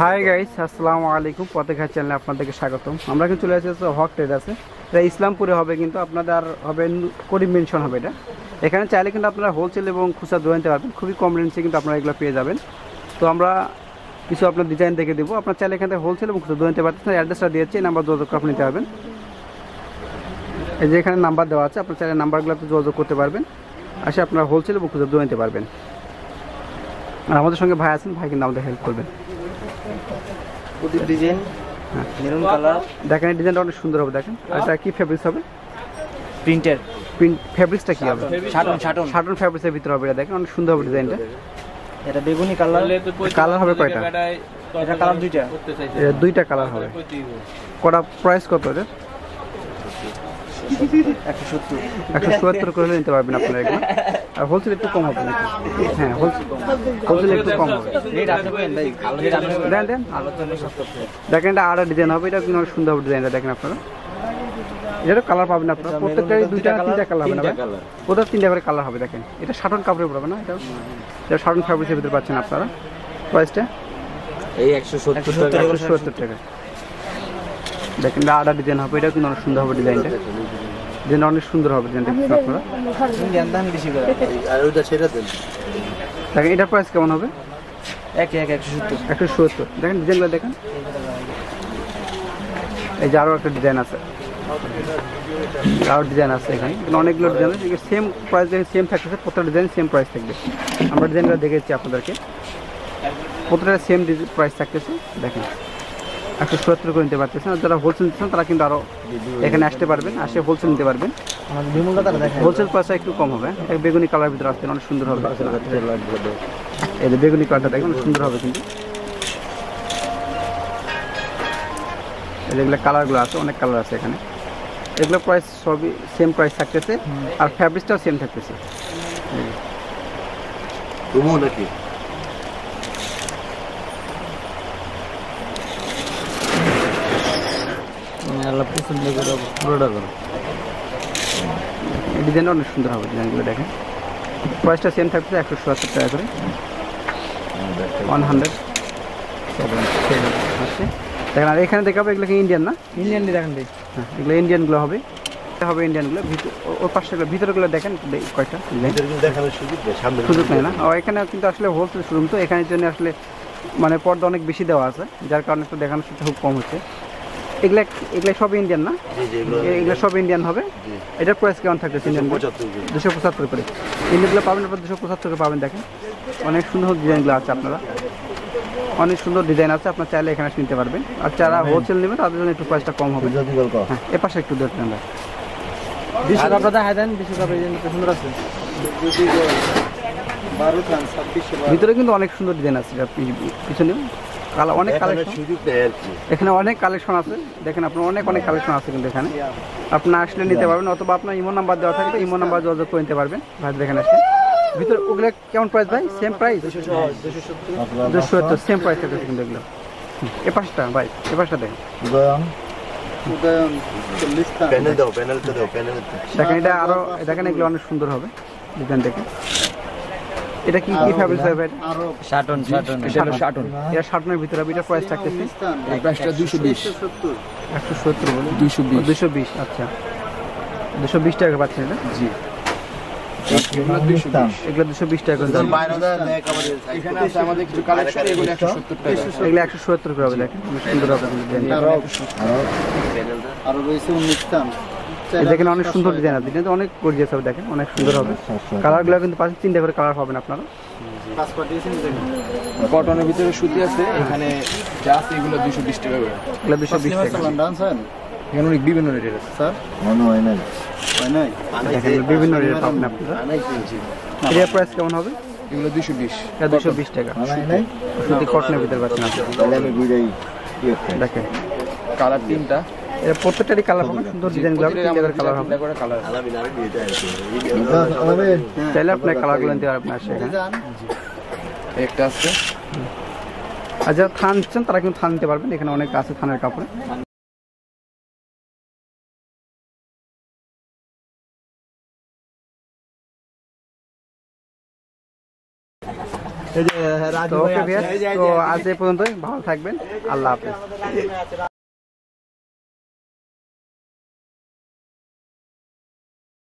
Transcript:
Hi guys আসসালামু আলাইকুম। পতেখা চ্যানেলে আপনাদেরকে স্বাগতম। আমরা কিন্তু চলে এসেছি হক ট্রেড আছে। এটা ইসলামপুরে হবে কিন্তু আপনাদের আর হবে করিম মেনশন হবে এটা। এখানে চাইলে কিন্তু আপনারা হোলসেল এবং খুচরা ধরে নিতে পারবেন। খুবই কম রেঞ্জে কিন্তু আপনারা এগুলো পেয়ে যাবেন। তো আমরা কিছু আপনার ডিজাইন দেখে দেবো। আপনার চাইলে এখান হোলসেল এবং খুচরা ধরে নিতে পারতেন অ্যাড্রেসটা দিয়েছে এই নাম্বার যোগাযোগ আপনি নিতে পারবেন। এই যে এখানে নাম্বার দেওয়া আছে, আপনার চাইলে নাম্বারগুলোতে যোগাযোগ করতে পারবেন। আসে আপনারা হোলসেল এবং খুচরা ধরে নিতে পারবেন। আর আমাদের সঙ্গে ভাই আছেন, ভাই কিন্তু আমাদের হেল্প করবেন। প্রদীপ ডিজাইন মেরুন কালার দেখেন এই ডিজাইনটা অনেক সুন্দর হবে দেখেন। এটা কি ফেব্রিক্স হবে? প্রিন্টের প্রিন্ট ফেব্রিক্সটা কি হবে? শাটন শাটন শার্টন ফেব্রিক্সের ভিতরে হবে এটা দেখেন অনেক সুন্দর হবে ডিজাইনটা এটা বেগুনি কালার কালার হবে কয়টা? এটা কালার দুইটা। এটা দুইটা কালার হবে। কটা প্রাইস কত এটা? একশো সত্তর। একশো চুয়াত্তর করে নিতে পারবেন আপনারা এগুলো। আর হোলসেল একটু কম হবে হ্যাঁ হোলসেল একটু কম হবে। দেন দেন। দেখেন এটা আরেকটা ডিজাইন হবে এটা কিন্তু সুন্দর হবে ডিজাইনটা দেখেন আপনারা। এটা কালার পাবেন আপনারা। এটা প্রত্যেকটাই দুইটা তিনটা কালার হবে না colour। তিনটা করে কালার হবে দেখেন। এটা শাটন কাপড়ে পড়বে না? এটা এটা শাটন ফ্যাব্রিক্সের ভিতরে পাচ্ছেন আপনারা। প্রাইসটা এই একশো সত্তর টাকা। একশো সত্তর টাকা। দেখেন আডা ডিজাইন হবে এটাও কিন্তু অনেক সুন্দর হবে ডিজাইনটা ডিজাইনটা অনেক সুন্দর হবে ডিজাইনটা আপনারা বেশি করে আর ওইটা ছেড়ে দেন দেখেন এটার প্রাইস কেমন হবে? এক এক একশো সত্তর। একশো সত্তর দেখেন ডিজাইনগুলো দেখেন। এই যে আরও একটা ডিজাইন আছে। আরও ডিজাইন আছে এখানে। অনেকগুলো ডিজাইন আছে। সেম প্রাইস সেম থাকতেছে। প্রত্যেকটা ডিজাইন সেম প্রাইস থাকবে। আমরা ডিজাইনগুলো দেখেছি আপনাদেরকে। প্রত্যেকটা সেম প্রাইস থাকতেছে। দেখেন। একশো সত্তর করে নিতে পারতেছেন আর যারা হোলসেল নিচ্ছেন তারা কিন্তু আরও এখানে আসতে পারবেন, আসে হোলসেল নিতে পারবেন। হোলসেল প্রাইসটা একটু কম হবে। এক বেগুনি কালার ভিতরে আসতে অনেক সুন্দর হবে। এই যে বেগুনি কালারটা দেখেন সুন্দর হবে কিন্তু। এই যেগুলো কালারগুলো আছে, অনেক কালার আছে এখানে। এগুলো প্রাইস সবই সেম প্রাইস থাকতেছে। আর ফ্যাব্রিক্সটাও সেম থাকতেছে। আল্লাহ পছন্দ করে পুরোটা করো। এই ডিজাইনটা অনেক সুন্দর হবে ডিজাইনগুলো দেখেন। প্রাইসটা সেম থাকতেছে একশো সত্তর টাকা করে। ওয়ান হান্ড্রেড হচ্ছে দেখেন আর এখানে দেখাবো এগুলো কি ইন্ডিয়ান না? ইন্ডিয়ান দেখেন ভাই হ্যাঁ এগুলো ইন্ডিয়ানগুলো হবে। হবে ইন্ডিয়ানগুলো ভিতর ওর পাশে ভিতরগুলো দেখেন কয়টা? সুযোগ নেই না? ও এখানে কিন্তু আসলে হোলসেল শোরুম তো এখানের জন্য আসলে মানে পর্দা অনেক বেশি দেওয়া আছে যার কারণে একটু দেখানোর সুযোগ খুব কম হচ্ছে। এগুলা এগুলা সব ইন্ডিয়ান না? জি জি এগুলো এগুলো সব ইন্ডিয়ান হবে। এটার প্রাইস কেমন থাকতেছে ইন্ডিয়ান দুশো পঁচাত্তর করে। ইন্ডিয়ানগুলো পাবেন আপনার দুশো পঁচাত্তর করে পাবেন দেখেন। অনেক সুন্দর ডিজাইনগুলো আছে আপনারা। অনেক সুন্দর ডিজাইন আছে আপনার চাইলে এখানে নিতে পারবেন। আর যারা হোলসেল নেবেন তাদের জন্য একটু প্রাইসটা কম হবে। হ্যাঁ এ পাশে একটু দেখবেন আমরা বিশ্বকাপ দাদা দেন বিশ্বকাপ সুন্দর আছে। ভিতরে কিন্তু অনেক সুন্দর ডিজাইন আছে পিছনে। অনেক কালেকশন এখানে অনেক কালেকশন আছে। দেখেন আপনার অনেক অনেক কালেকশন আছে কিন্তু এখানে। আপনার আসলে নিতে পারবেন অথবা আপনার ইমো নাম্বার দেওয়া থাকলে ইমো নাম্বার যোগাযোগ করে নিতে পারবেন। ভাই দেখেন আসলে। ভিতরে ওগুলো কেমন প্রাইস ভাই? সেম প্রাইস দুশো সত্তর সেম প্রাইস থাকবে কিন্তু এগুলো। এ পাশটা ভাই এ পাশটা দেখেন। দেখেন এটা আরও দেখেন এগুলো অনেক সুন্দর হবে। ডিজাইন দেখেন। এটা কি কি হবে? এটা? শাটন শাটন এটা হলো শাটন এটা শার্টনের ভিতরে এটা প্রাইস থাকতেছে। এই প্রাইসটা দুশো বিশ। একশো সত্তর। বলে? দুশো বিশ। দুশো বিশ আচ্ছা। দুশো বিশ টাকা পাচ্ছেন এটা জি। এগুলো দুশো বিশ। টাকা দাম। আমাদের এখানে আছে আমাদের কিছু কালেকশন এগুলো একশো সত্তর টাকা। এগুলো একশো সত্তর করে হবে দেখেন। সুন্দর। আরও রয়েছে দেখেন অনেক সুন্দর ডিজাইন আছে ডিজাইন অনেক গর্জিয়াস হবে দেখেন অনেক সুন্দর হবে। কালারগুলো কিন্তু পাশে তিনটে করে কালার পাবেন আপনারা। কটনের ভিতরে সুতি আছে এখানে যা আছে এগুলো দুশো বিশ টাকা করে। এগুলো দুশো বিশ টাকা। এখানে অনেক বিভিন্ন রেটের আছে। স্যার? মনে হয় না বিভিন্ন রেট পাবেন আপনারা। এটার প্রাইস কেমন হবে? এগুলো দুশো বিশ। দুশো বিশ টাকা। সুতি কটনের ভিতরে পাচ্ছেন আমি বুঝাই দেখেন। কালার তিনটা। প্রত্যেকটারই কালার পাবেন সুন্দর ডিজাইনগুলো হবে কালার হবে। চাইলে আপনার কালারগুলো নিতে পারবেন আসে একটা আছে। আর যারা থান নিচ্ছেন তারা কিন্তু থান নিতে পারবেন এখানে অনেক আছে থানের কাপড়ে। তো ওকে আছে। তো আজ এই পর্যন্তই ভালো থাকবেন আল্লাহ হাফেজ।